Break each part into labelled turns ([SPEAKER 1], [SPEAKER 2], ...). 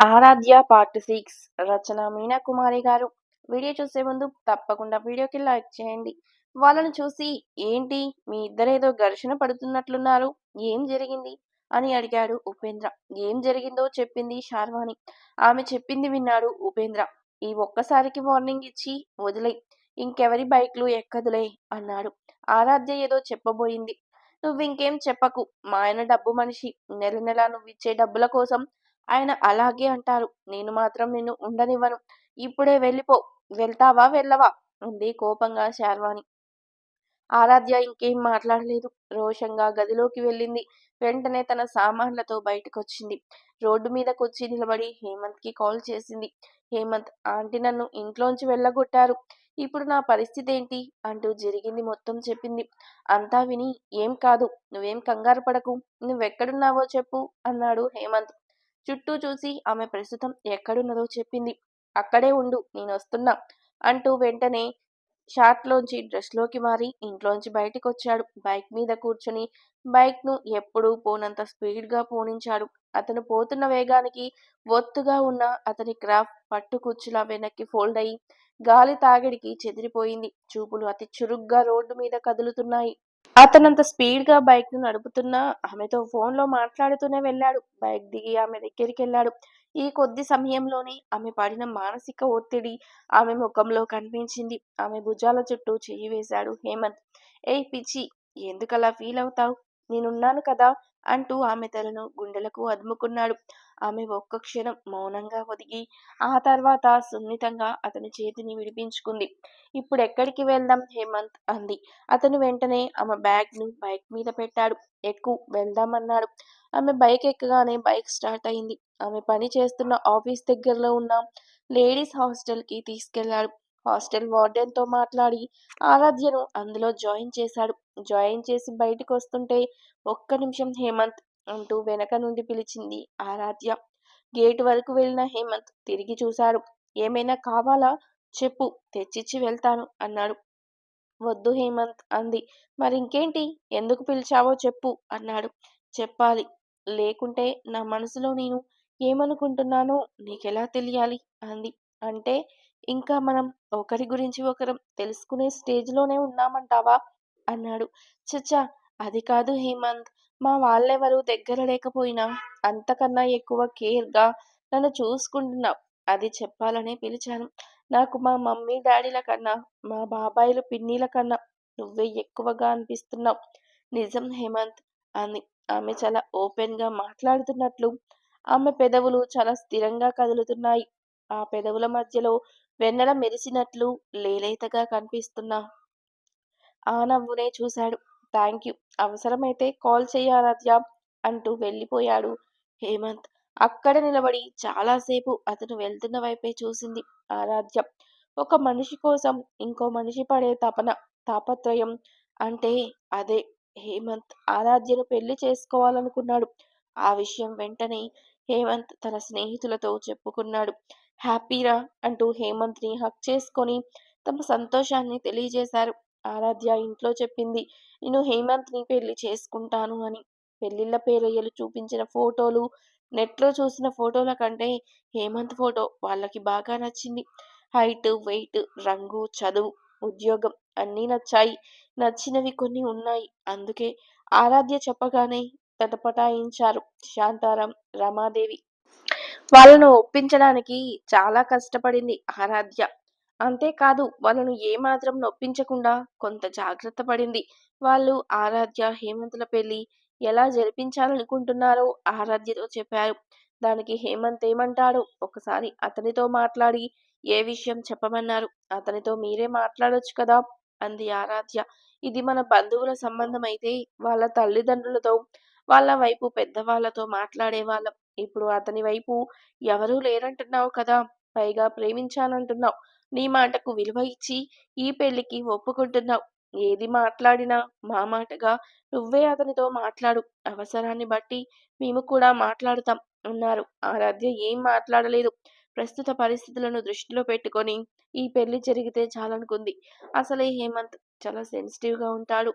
[SPEAKER 1] ఆరాధ్య part six Rachana Meena Kumari గారు. Video చూసే ముందు తప్పకుండా వీడియోకి లైక్ చేయండి. వాళ్ళని చూసి ఏంటి మీ ఇద్దరేదో ఘర్షణ పడుతున్నట్లున్నారు? ఏం జరిగింది? అని అడిగాడు ఉపేంద్ర. ఏం జరిగిందో చెప్పింది శార్వాణి. ఆమె చెప్పింది విన్నాడు ఉపేంద్ర. ఈ ఒక్కసారికి వార్నింగ్ ఇచ్చి వదిలే. ఇంకెవరి బైక్లు ఎక్కదులే అన్నాడు. ఆరాధ్య ఏదో చెప్పబోయింది. నువ్వు ఇంకేం చెప్పకు. మా ఆయన డబ్బు మనిషి. నెల నెల నువ్వు ఇచ్చే డబ్బుల కోసం ఆయన అలాగే అంటారు. నేను మాత్రం నిన్ను ఉండనివ్వను. ఇప్పుడే వెళ్ళిపో. వెళ్తావా వెళ్ళవా? ఉంది కోపంగా శార్వాణి. ఆరాధ్య ఇంకేం మాట్లాడలేదు. రోషంగా గదిలోకి వెళ్ళింది. వెంటనే తన సామాన్లతో బయటకొచ్చింది. రోడ్డు మీద కూర్చి నిలబడి హేమంత్కి కాల్ చేసింది. హేమంత్ ఆంటీ నన్ను ఇంట్లోంచి వెళ్ళగొట్టారు. ఇప్పుడు నా పరిస్థితి ఏంటి అంటూ జరిగింది మొత్తం చెప్పింది. అంతా విని ఏం కాదు. నువ్వేం కంగారు పడకు. నువ్వెక్కడున్నావో చెప్పు అన్నాడు హేమంత్. చుట్టూ చూసి ఆమె ప్రస్తుతం ఎక్కడున్నదో చెప్పింది. అక్కడే ఉండు నేను వస్తున్నా అంటూ వెంటనే షార్ట్లోంచి డ్రెస్లోకి మారి ఇంట్లోంచి బయటికి వచ్చాడు బైక్ మీద కూర్చొని బైక్ను ఎప్పుడూ పోనంత స్పీడ్గా పోనించాడు. అతను పోతున్న వేగానికి ఒత్తుగా ఉన్న అతని క్రాఫ్ట్ పట్టు కుచ్చులా వెనక్కి ఫోల్డ్ అయి గాలి తాగిడికి చెదిరిపోయింది. చూపులు అతి చురుగ్గా రోడ్డు మీద కదులుతున్నాయి. అతనంత స్పీడ్గా బైక్ను నడుపుతున్నా ఆమెతో ఫోన్లో మాట్లాడుతూనే వెళ్ళాడు. బైక్ దిగి ఆమె దగ్గరికి వెళ్ళాడు. ఈ కొద్ది సమయంలోనే ఆమె పడిన మానసిక ఒత్తిడి ఆమె ముఖంలో కనిపించింది. ఆమె భుజాల చుట్టూ చెయ్యి వేశాడు. హేమంత్ ఏ పిచ్చి ఎందుకలా ఫీల్ అవుతావు? నేనున్నాను కదా అంటూ ఆమె తలను గుండెలకు అదుముకున్నాడు. ఆమె ఒక్క క్షణం మౌనంగా ఒదిగి ఆ తర్వాత సున్నితంగా అతని చేతిని విడిపించుకుంది. ఇప్పుడు ఎక్కడికి వెళ్దాం హేమంత్ అంది. అతను వెంటనే ఆమె బ్యాగ్ను బైక్ మీద పెట్టాడు. ఎక్కు వెళ్దామన్నాడు. ఆమె బైక్ ఎక్కగానే బైక్ స్టార్ట్ అయింది. ఆమె పని చేస్తున్న ఆఫీస్ దగ్గరలో ఉన్న లేడీస్ హాస్టల్కి తీసుకెళ్ళాడు. హాస్టల్ వార్డెన్తో మాట్లాడి ఆరాధ్యను అందులో జాయిన్ చేశాడు. జాయిన్ చేసి బయటకు వస్తుంటే ఒక్క నిమిషం హేమంత్ అంటూ వెనక నుండి పిలిచింది ఆరాధ్య. గేట్ వరకు వెళ్ళిన హేమంత్ తిరిగి చూశాడు. ఏమైనా కావాలా? చెప్పు తెచ్చిచ్చి వెళ్తాను అన్నాడు. వద్దు హేమంత్ అంది. మరింకేంటి? ఎందుకు పిలిచావో చెప్పు అన్నాడు. చెప్పాలి. లేకుంటే నా మనసులో నేను ఏమనుకుంటున్నానో నీకెలా తెలియాలి? అంది. అంటే ఇంకా మనం ఒకరి గురించి ఒకరం తెలుసుకునే స్టేజ్లోనే ఉన్నామంటావా? అన్నాడు. చచ్చా అది కాదు హేమంత్. మా వాళ్ళెవరు దగ్గర లేకపోయినా అంతకన్నా ఎక్కువ కేర్గా నన్ను చూసుకుంటున్నావు అది చెప్పాలని పిలిచాను. నాకు మా మమ్మీ డాడీల కన్నా మా బాబాయిలు పిన్నీల కన్నా నువ్వే ఎక్కువగా అనిపిస్తున్నావు. నిజం హేమంత్ అని ఆమె చాలా ఓపెన్గా మాట్లాడుతున్నట్లు ఆమె పెదవులు చాలా స్థిరంగా కదులుతున్నాయి. ఆ పెదవుల మధ్యలో వెన్నెల మెరిసినట్లు లేలేతగా కనిపిస్తున్నా ఆ నవ్వునే చూశాడు. Thank you. అవసరమైతే కాల్ చెయ్యారాధ్య అంటూ వెళ్ళిపోయాడు హేమంత్. అక్కడ నిలబడి చాలాసేపు అతను వెళ్తున్న వైపే చూసింది ఆరాధ్య. ఒక మనిషి కోసం ఇంకో మనిషి పడే తపన తాపత్రయం అంటే అదే. హేమంత్ ఆరాధ్యను పెళ్ళి చేసుకోవాలనుకున్నాడు. ఆ విషయం వెంటనే హేమంత్ తన స్నేహితులతో చెప్పుకున్నాడు. హ్యాపీరా అంటూ హేమంత్ని హక్ చేసుకొని తమ సంతోషాన్ని తెలియజేశారు. ఆరాధ్య ఇంట్లో చెప్పింది. నేను హేమంత్ని పెళ్ళి చేసుకుంటాను అని. పెళ్ళిళ్ళ పేరయ్యలు చూపించిన ఫోటోలు నెట్లో చూసిన ఫోటోల కంటే హేమంత్ ఫోటో వాళ్ళకి బాగా నచ్చింది. హైట్ వెయిట్ రంగు చదువు ఉద్యోగం అన్నీ నచ్చాయి. నచ్చినవి కొన్ని ఉన్నాయి. అందుకే ఆరాధ్య చెప్పగానే తటపటాయించారు శాంతారాం రమాదేవి. వాళ్ళను ఒప్పించడానికి చాలా కష్టపడింది ఆరాధ్య. అంతేకాదు వాళ్ళను ఏమాత్రం నొప్పించకుండా కొంత జాగ్రత్త పడింది. వాళ్ళు ఆరాధ్య హేమంతుల పెళ్ళి ఎలా జరిపించాలనుకుంటున్నారో ఆరాధ్యతో చెప్పారు. దానికి హేమంత్ ఏమంటాడో? ఒకసారి అతనితో మాట్లాడి ఏ విషయం చెప్పమన్నారు? అతనితో మీరే మాట్లాడొచ్చు కదా? అంది ఆరాధ్య. ఇది మన బంధువుల సంబంధం అయితే వాళ్ళ తల్లిదండ్రులతో వాళ్ళ వైపు పెద్దవాళ్ళతో మాట్లాడే వాళ్ళం ఇప్పుడు అతని వైపు ఎవరూ లేరంటున్నావు కదా? పైగా ప్రేమించానంటున్నావు. నీ మాటకు విలువ ఇచ్చి ఈ పెళ్ళికి ఒప్పుకుంటున్నావు. ఏది మాట్లాడినా మా మాటగా నువ్వే అతనితో మాట్లాడు. అవసరాన్ని బట్టి మేము కూడా మాట్లాడుతాం అన్నారు. ఆరాధ్య ఏం మాట్లాడలేదు. ప్రస్తుత పరిస్థితులను దృష్టిలో పెట్టుకొని ఈ పెళ్ళి జరిగితే చాలనుకుంది. అసలే హేమంత్ చాలా సెన్సిటివ్గా ఉంటాడు.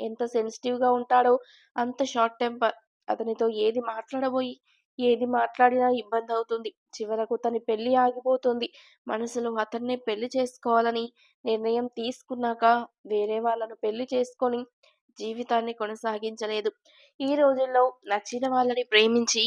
[SPEAKER 1] ఎంత సెన్సిటివ్గా ఉంటాడో అంత షార్ట్ టెంపర్. అతనితో ఏది మాట్లాడబోయి ఏది మాట్లాడినా ఇబ్బంది అవుతుంది చివరకు తన పెళ్ళి ఆగిపోతుంది. మనసులో అతన్నే పెళ్ళి చేసుకోవాలని నిర్ణయం తీసుకున్నాక వేరే వాళ్ళను పెళ్ళి చేసుకొని జీవితాన్ని కొనసాగించలేదు. ఈ రోజుల్లో నచ్చిన వాళ్ళని ప్రేమించి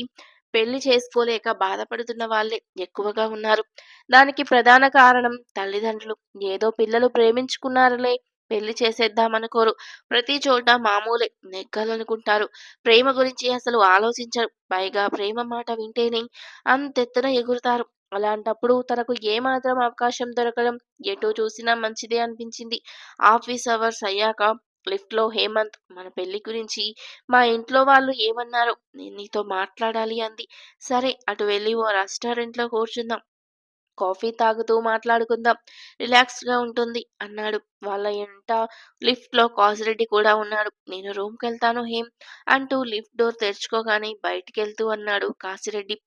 [SPEAKER 1] పెళ్ళి చేసుకోలేక బాధపడుతున్న వాళ్ళే ఎక్కువగా ఉన్నారు. దానికి ప్రధాన కారణం తల్లిదండ్రులు. ఏదో పిల్లలు ప్రేమించుకున్నారులే పెళ్ళి చేసేద్దామనుకోరు. ప్రతి చోట మామూలే నెగ్గాలనుకుంటారు. ప్రేమ గురించి అసలు ఆలోచించరు. పైగా ప్రేమ మాట వింటేనే అంతెత్తున ఎగురుతారు. అలాంటప్పుడు తనకు ఏమాత్రం అవకాశం దొరకడం ఎటు చూసినా మంచిదే అనిపించింది. ఆఫీస్ అవర్స్ అయ్యాక లిఫ్ట్‌లో హేమంత్ మన పెళ్ళి గురించి మా ఇంట్లో వాళ్ళు ఏమన్నారో నేను నీతో మాట్లాడాలి అంది. సరే అటు వెళ్ళి ఓ రెస్టారెంట్‌లో కూర్చుందాం. కాఫీ తాగుతూ మాట్లాడుకుందాం. రిలాక్స్‌గా ఉంటుంది అన్నాడు. వాళ్ళ ఇంట లిఫ్ట్‌లో కాసిరెడ్డి కూడా ఉన్నాడు. నేను రూమ్‌కెళ్తాను హేమ్ అంటూ లిఫ్ట్ డోర్ తెరుచుకోగానే బయటికెళ్తూ అన్నాడు కాసిరెడ్డి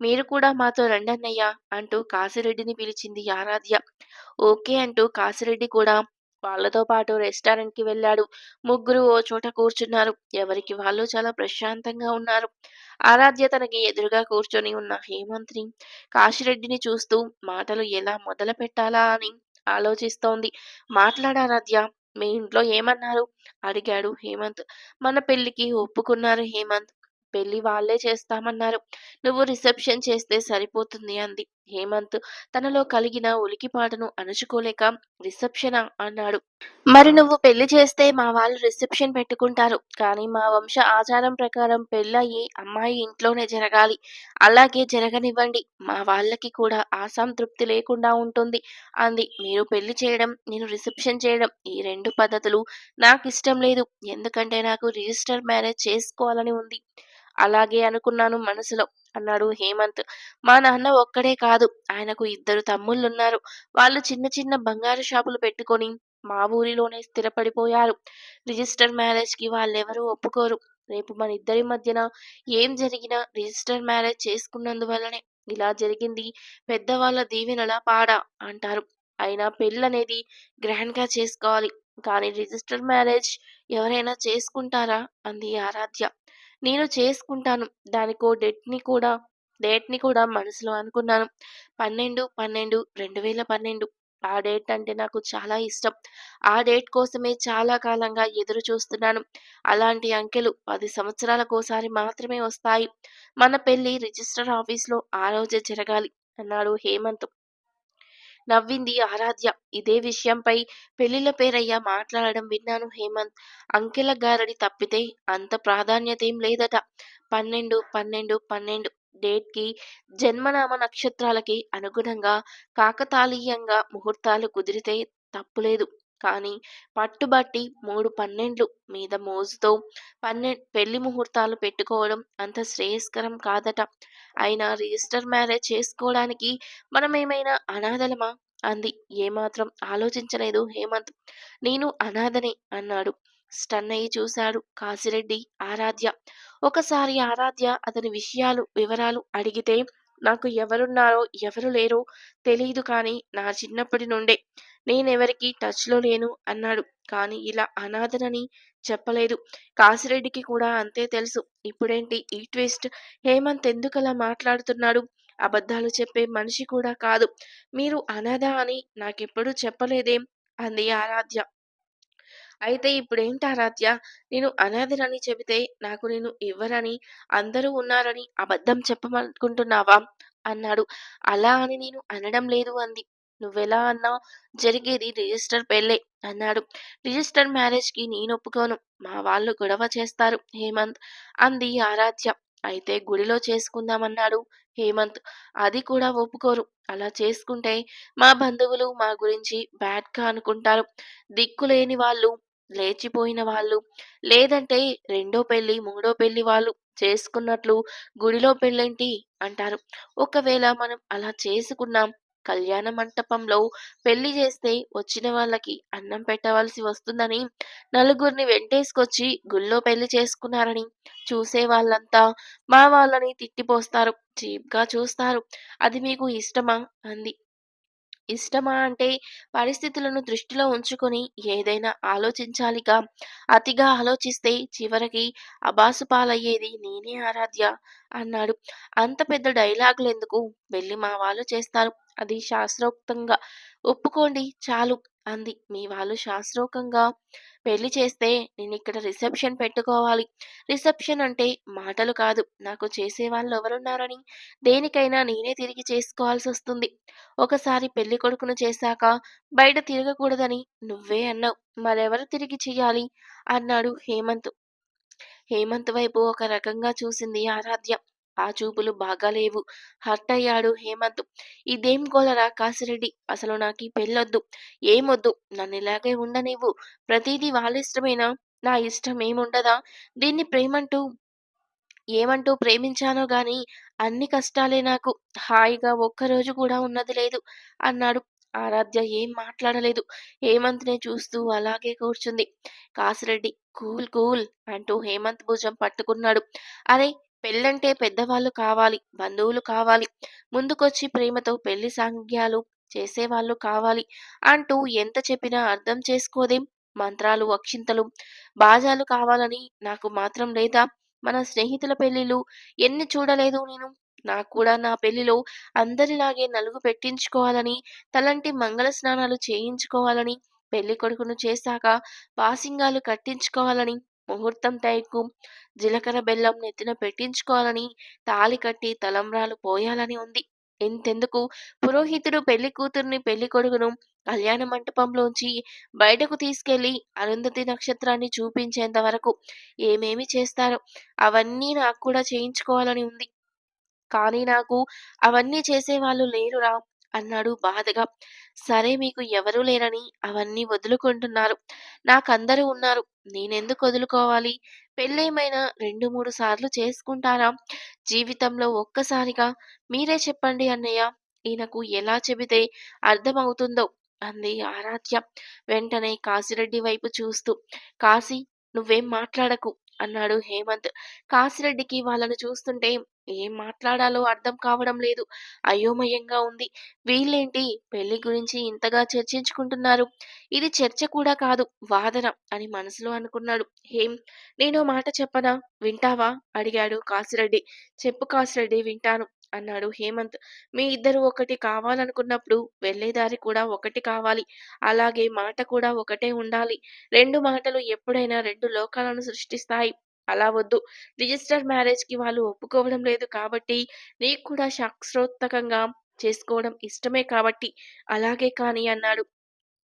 [SPEAKER 1] మీరు కూడా మాతో రండన్నయ్య అంటూ కాసిరెడ్డిని పిలిచింది ఆరాధ్య. ఓకే అంటూ కాసిరెడ్డి కూడా వాళ్ళతో పాటు రెస్టారెంట్‌కి వెళ్ళాడు. ముగ్గురు ఓ చోట కూర్చున్నారు. ఎవరికి వాళ్ళు చాలా ప్రశాంతంగా ఉన్నారు. ఆరాధ్య తనకి ఎదురుగా కూర్చొని ఉన్న హేమంత్‌ని, కాశిరెడ్డిని చూస్తూ మాటలు ఎలా మొదలు పెట్టాలా అని ఆలోచిస్తోంది. మాట్లాడారాధ్య మీ ఇంట్లో ఏమన్నారు? అడిగాడు హేమంత్. మన పెళ్ళికి ఒప్పుకున్నారు హేమంత్. పెళ్ళి వాళ్ళే చేస్తామన్నారు. నువ్వు రిసెప్షన్ చేస్తే సరిపోతుంది అంది. హేమంత్ తనలో కలిగిన ఉలికిపాటును అణచుకోలేక రిసెప్షనా అన్నాడు. మరి నువ్వు పెళ్ళి చేస్తే మా వాళ్ళు రిసెప్షన్ పెట్టుకుంటారు. కానీ మా వంశ ఆచారం ప్రకారం పెళ్ళయి అమ్మాయి ఇంట్లోనే జరగాలి. అలాగే జరగనివ్వండి. మా వాళ్ళకి కూడా ఆ సంతృప్తి లేకుండా ఉంటుంది అంది. మీరు పెళ్ళి చేయడం, నేను రిసెప్షన్ చేయడం ఈ రెండు పద్ధతులు నాకిష్టం లేదు. ఎందుకంటే నాకు రిజిస్టర్ మ్యారేజ్ చేసుకోవాలని ఉంది. అలాగే అనుకున్నాను మనసులో అన్నాడు హేమంత్. మా నాన్న ఒక్కడే కాదు. ఆయనకు ఇద్దరు తమ్ముళ్ళున్నారు. వాళ్ళు చిన్న చిన్న బంగారు షాపులు పెట్టుకొని మా ఊరిలోనే స్థిరపడిపోయారు. రిజిస్టర్ మ్యారేజ్‌కి వాళ్ళెవరూ ఒప్పుకోరు. రేపు మన ఇద్దరి మధ్యన ఏం జరిగినా రిజిస్టర్ మ్యారేజ్ చేసుకున్నందువల్లనే ఇలా జరిగింది. పెద్దవాళ్ళ దీవెనల పాడా అంటారు. అయినా పెళ్ళనేది గ్రాండ్‌గా చేసుకోవాలి. కానీ రిజిస్టర్ మ్యారేజ్ ఎవరైనా చేసుకుంటారా? అంది ఆరాధ్య. నేను చేసుకుంటాను. దానికో డేట్‌ని కూడా డేట్‌ని కూడా మనసులో అనుకున్నాను. పన్నెండు, పన్నెండు, రెండు వేల పన్నెండు. ఆ డేట్ అంటే నాకు చాలా ఇష్టం. ఆ డేట్ కోసమే చాలా కాలంగా ఎదురు చూస్తున్నాను. అలాంటి అంకెలు పది సంవత్సరాలకోసారి మాత్రమే వస్తాయి. మన పెళ్ళి రిజిస్టర్ ఆఫీస్‌లో ఆ రోజే జరగాలి అన్నాడు హేమంత్. నవ్వింది ఆరాధ్య. ఇదే విషయంపై పెళ్ళిళ్ళ పేరయ్య మాట్లాడడం విన్నాను హేమంత్. అంకెల గారడి తప్పితే అంత ప్రాధాన్యత ఏం లేదట. పన్నెండు, పన్నెండు, పన్నెండు డేట్‌కి జన్మనామ నక్షత్రాలకి అనుగుణంగా కాకతాళీయంగా ముహూర్తాలు కుదిరితే తప్పులేదు. కానీ పట్టుబట్టి మూడు పన్నెండ్లు మీద మోజుతో పన్నె పెళ్ళి ముహూర్తాలు పెట్టుకోవడం అంత శ్రేయస్కరం కాదట. అయినా రిజిస్టర్ మ్యారేజ్ చేసుకోవడానికి మనమేమైనా అనాథలమా? అంది. ఏమాత్రం ఆలోచించలేదు హేమంత్. నేను అనాథనే అన్నాడు. స్టన్నయి చూశాడు కాశిరెడ్డి, ఆరాధ్య. ఒకసారి ఆరాధ్య అతని విషయాలు, వివరాలు అడిగితే నాకు ఎవరున్నారో, ఎవరు లేరో తెలియదు కానీ నా చిన్నప్పటి నుండే నేనెవరికి టచ్‌లో లేను అన్నాడు. కానీ ఇలా అనాథనని చెప్పలేదు. కాసిరెడ్డికి కూడా అంతే తెలుసు. ఇప్పుడేంటి ఈ ట్విస్ట్? హేమంత్ ఎందుకలా మాట్లాడుతున్నాడు? అబద్ధాలు చెప్పే మనిషి కూడా కాదు. మీరు అనాథ అని నాకెప్పుడు చెప్పలేదేం? అంది ఆరాధ్య. అయితే ఇప్పుడేంటి ఆరాధ్య? నేను అనాథనని చెబితే నాకు నేను ఇవ్వరని అందరూ ఉన్నారని అబద్ధం చెప్పమనుకుంటున్నావా? అన్నాడు. అలా అని నేను అనడం లేదు అంది. నువ్వెలా అన్నా జరిగేది రిజిస్టర్ పెళ్ళే అన్నాడు. రిజిస్టర్ మ్యారేజ్‌కి నేనొప్పుకోను. మా వాళ్ళు గొడవ చేస్తారు హేమంత్ అంది ఆరాధ్య. అయితే గుడిలో చేసుకుందామన్నాడు హేమంత్. అది కూడా ఒప్పుకోరు. అలా చేసుకుంటే మా బంధువులు మా గురించి బ్యాడ్‌గా అనుకుంటారు. దిక్కులేని వాళ్ళు, లేచిపోయిన వాళ్ళు, లేదంటే రెండో పెళ్ళి, మూడో పెళ్ళి వాళ్ళు చేసుకున్నట్లు గుడిలో పెళ్ళేంటి అంటారు. ఒకవేళ మనం అలా చేసుకున్నాం కళ్యాణ మంటపంలో పెళ్ళి చేస్తే వచ్చిన వాళ్ళకి అన్నం పెట్టవలసి వస్తుందని నలుగురిని వెంటేసుకొచ్చి గుళ్ళో పెళ్ళి చేసుకున్నారని చూసే వాళ్ళంతా మా వాళ్ళని తిట్టిపోస్తారు. చీప్‌గా చూస్తారు. అది మీకు ఇష్టమా? అంది. ఇష్టమా అంటే పరిస్థితులను దృష్టిలో ఉంచుకొని ఏదైనా ఆలోచించాలిగా. అతిగా ఆలోచిస్తే చివరికి అబాసు పాలయ్యేది నేనే ఆరాధ్య అన్నాడు. అంత పెద్ద డైలాగులెందుకు వెళ్ళి మా వాళ్ళు చేస్తారు. అది శాస్త్రోక్తంగా. ఒప్పుకోండి చాలు. అంది. మీ వాళ్ళు శాస్త్రోకంగా పెళ్ళి చేస్తే నేను ఇక్కడ రిసెప్షన్ పెట్టుకోవాలి. రిసెప్షన్ అంటే మాటలు కాదు. నాకు చేసే వాళ్ళు ఎవరున్నారని దేనికైనా నేనే తిరిగి చేసుకోవాల్సి వస్తుంది. ఒకసారి పెళ్ళి కొడుకును చేశాక బయట తిరగకూడదని నువ్వే అన్నావు. మరెవరు తిరిగి చేయాలి అన్నాడు హేమంత్. హేమంత్ వైపు ఒక రకంగా చూసింది ఆరాధ్య. ఆ చూపులు బాగాలేవు. హర్ట్ అయ్యాడు హేమంత్. ఇదేం గోలరా కాసిరెడ్డి? అసలు నాకు ఈ పెళ్ళొద్దు. ఏమొద్దు? నన్ను ఇలాగే ఉండనివ్వు. ప్రతిదీ వాళ్ళ ఇష్టమేనా నా ఇష్టం ఏముండదా? దీన్ని ప్రేమంటూ ఏమంటూ ప్రేమించానో గాని అన్ని కష్టాలే నాకు. హాయిగా ఒక్కరోజు కూడా ఉన్నది లేదు. అన్నాడు. ఆరాధ్య ఏం మాట్లాడలేదు. హేమంత్నే చూస్తూ అలాగే కూర్చుంది. కాసిరెడ్డి కూల్ కూల్ అంటూ హేమంత్ భుజం పట్టుకున్నాడు. అరే పెళ్ళంటే పెద్దవాళ్ళు కావాలి బంధువులు కావాలి ముందుకొచ్చి ప్రేమతో పెళ్ళి సాంగ్యాలు చేసేవాళ్ళు కావాలి అంటూ ఎంత చెప్పినా అర్థం చేసుకోదేం? మంత్రాలు అక్షింతలు బాజాలు కావాలని నాకు మాత్రం లేదా? మన స్నేహితుల పెళ్ళిలు ఎన్ని చూడలేదు నేను. నాకు కూడా నా పెళ్ళిలో అందరిలాగే నలుగు పెట్టించుకోవాలని తలంటి మంగళ స్నానాలు చేయించుకోవాలని పెళ్ళి కొడుకును చేశాక పాసింగాలు కట్టించుకోవాలని ముహూర్తం టైకు జీలకర్ర బెల్లం నెత్తిన పెట్టించుకోవాలని తాళి కట్టి తలంబ్రాలు పోయాలని ఉంది. ఇంతెందుకు? పురోహితుడు పెళ్ళి కూతుర్ని పెళ్ళి కొడుకును కళ్యాణ మంటపంలోంచి బయటకు తీసుకెళ్ళి అరుంధతి నక్షత్రాన్ని చూపించేంత వరకు ఏమేమి చేస్తారో అవన్నీ నాకు కూడా చేయించుకోవాలని ఉంది. కానీ నాకు అవన్నీ చేసేవాళ్ళు లేరురా. అన్నాడు బాధగా. సరే మీకు ఎవరూ లేరని అవన్నీ వదులుకుంటున్నారు. నాకందరూ ఉన్నారు. నేనెందుకు వదులుకోవాలి? పెళ్ళేమైనా రెండు మూడు సార్లు చేసుకుంటారా? జీవితంలో ఒక్కసారిగా మీరే చెప్పండి అన్నయ్య. ఈయనకు ఎలా చెబితే అర్థమవుతుందో అంది ఆరాధ్య వెంటనే కాశిరెడ్డి వైపు చూస్తూ. కాశీ నువ్వేం మాట్లాడకు అన్నాడు హేమంత్. కాశిరెడ్డికి వాళ్ళను చూస్తుంటే ఏం మాట్లాడాలో అర్థం కావడం లేదు. అయోమయంగా ఉంది. వీళ్ళేంటి? పెళ్ళి గురించి ఇంతగా చర్చించుకుంటున్నారు. ఇది చర్చ కూడా కాదు వాదన అని మనసులో అనుకున్నాడు. హేం నేను మాట చెప్పనా? వింటావా? అడిగాడు కాసిరెడ్డి. చెప్పు కాసిరెడ్డి వింటాను అన్నాడు హేమంత్. మీ ఇద్దరు ఒకటి కావాలనుకున్నప్పుడు వెళ్ళేదారి కూడా ఒకటి కావాలి. అలాగే మాట కూడా ఒకటే ఉండాలి. రెండు మాటలు ఎప్పుడైనా రెండు లోకాలను సృష్టిస్తాయి. అలా వద్దు. రిజిస్టర్ మ్యారేజ్కి వాళ్ళు ఒప్పుకోవడం లేదు కాబట్టి నీకు కూడా శాస్త్రోత్తకంగా చేసుకోవడం ఇష్టమే కాబట్టి అలాగే కాని అన్నాడు.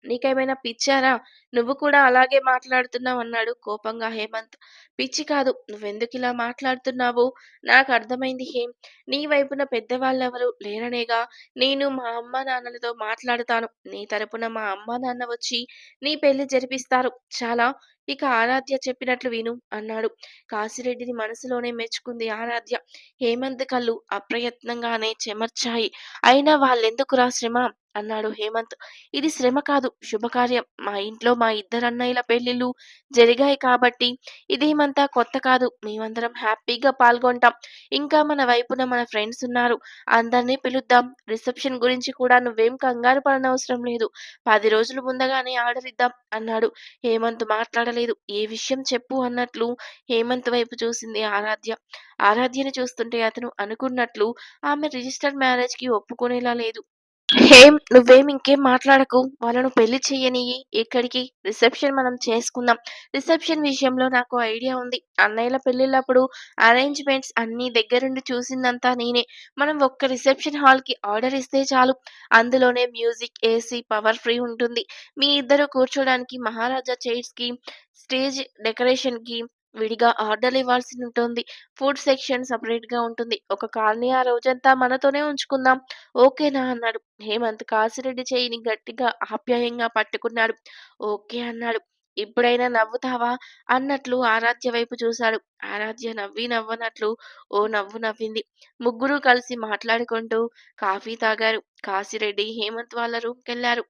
[SPEAKER 1] నీకేమైనా పిచ్చారా? నువ్వు కూడా అలాగే మాట్లాడుతున్నావు అన్నాడు కోపంగా హేమంత్. పిచ్చి కాదు నువ్వెందుకు ఇలా మాట్లాడుతున్నావు? నాకు అర్థమైంది హేమ్. నీ వైపున పెద్దవాళ్ళెవరు లేరనేగా నేను మా అమ్మ నాన్నలతో మాట్లాడుతాను. నీ తరపున మా అమ్మ నాన్న వచ్చి నీ పెళ్ళి జరిపిస్తారు. చాలా ఇక ఆరాధ్య చెప్పినట్లు విను అన్నాడు. కాశీరెడ్డిని మనసులోనే మెచ్చుకుంది ఆరాధ్య. హేమంత్ కళ్ళు అప్రయత్నంగానే చెమర్చాయి. అయినా వాళ్ళెందుకురా శ్రమ? అన్నాడు హేమంత్. ఇది శ్రమ కాదు శుభకార్యం. మా ఇంట్లో మా ఇద్దరు అన్నయ్యల పెళ్ళిళ్ళు జరిగాయి కాబట్టి ఇదేమంతా కొత్త కాదు. మేమందరం హ్యాపీగా పాల్గొంటాం. ఇంకా మన వైపున మన ఫ్రెండ్స్ ఉన్నారు. అందరినీ పిలుద్దాం. రిసెప్షన్ గురించి కూడా నువ్వేం కంగారు పడనవసరం లేదు. పది రోజులు ముందుగానే ఆర్డర్ ఇద్దాం అన్నాడు. హేమంత్ మాట్లాడలేదు. ఏ విషయం చెప్పు అన్నట్లు హేమంత్ వైపు చూసింది ఆరాధ్య. ఆరాధ్యని చూస్తుంటే అతను అనుకున్నట్లు ఆమె రిజిస్టర్ మ్యారేజ్కి ఒప్పుకునేలా లేదు. హేమ్ నువ్వేం ఇంకేం మాట్లాడకు. వాళ్ళను పెళ్ళి చెయ్యనియ్యి. ఇక్కడికి రిసెప్షన్ మనం చేసుకుందాం. రిసెప్షన్ విషయంలో నాకు ఐడియా ఉంది. అన్నయ్యల పెళ్ళిళ్ళప్పుడు అరేంజ్మెంట్స్ అన్ని దగ్గరుండి చూసిందంతా నేనే. మనం ఒక్క రిసెప్షన్ హాల్కి ఆర్డర్ ఇస్తే చాలు. అందులోనే మ్యూజిక్ ఏసీ పవర్ ఫ్రీ ఉంటుంది. మీ ఇద్దరు కూర్చోడానికి మహారాజా చైర్స్కి స్టేజ్ డెకరేషన్కి విడిగా ఆర్డర్లు ఇవ్వాల్సి ఉంటుంది ఫుడ్ సెక్షన్ సపరేట్గా ఉంటుంది. ఒక కాలనీ ఆ రోజంతా మనతోనే ఉంచుకుందాం. ఓకేనా అన్నాడు. హేమంత్ కాసిరెడ్డి చేయిని గట్టిగా ఆప్యాయంగా పట్టుకున్నాడు. ఓకే అన్నాడు. ఇప్పుడైనా నవ్వుతావా? అన్నట్లు ఆరాధ్య వైపు చూశాడు. ఆరాధ్య నవ్వి నవ్వనట్లు ఓ నవ్వు నవ్వింది. ముగ్గురు కలిసి మాట్లాడుకుంటూ కాఫీ తాగారు. కాశిరెడ్డి హేమంత్ వాళ్ళ రూమ్కెళ్ళారు.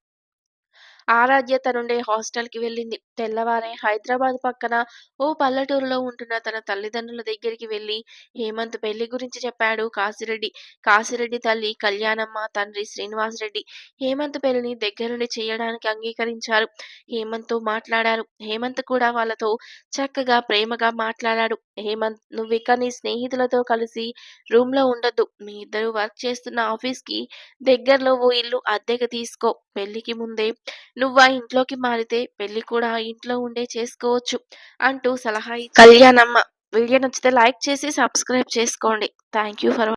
[SPEAKER 1] ఆరాధ్య తనుండే హాస్టల్‌కి వెళ్ళింది. తెల్లవారే హైదరాబాద్ పక్కన ఓ పల్లెటూరులో ఉంటున్న తన తల్లిదండ్రుల దగ్గరికి వెళ్ళి హేమంత్ పెళ్ళి గురించి చెప్పాడు కాశిరెడ్డి. కాశిరెడ్డి తల్లి కళ్యాణమ్మ, తండ్రి శ్రీనివాసరెడ్డి హేమంత్ పెళ్ళిని దగ్గరుండి చేయడానికి అంగీకరించారు. హేమంత్‌తో మాట్లాడారు. హేమంత్ కూడా వాళ్ళతో చక్కగా ప్రేమగా మాట్లాడాడు. హేమంత్ నువ్విక నీ స్నేహితులతో కలిసి రూమ్‌లో ఉండొద్దు. మీ ఇద్దరు వర్క్ చేస్తున్న ఆఫీస్‌కి దగ్గరలో ఓ ఇల్లు అద్దెకి తీసుకో. పెళ్ళికి ముందే నువ్వా ఇంట్లోకి మారితే పెళ్ళి కూడా ఇంట్లో ఉండే చేసుకోవచ్చు అంటూ సలహా కళ్యాణమ్మ. వీడియో నచ్చితే లైక్ చేసి సబ్స్క్రైబ్ చేసుకోండి. Thank you for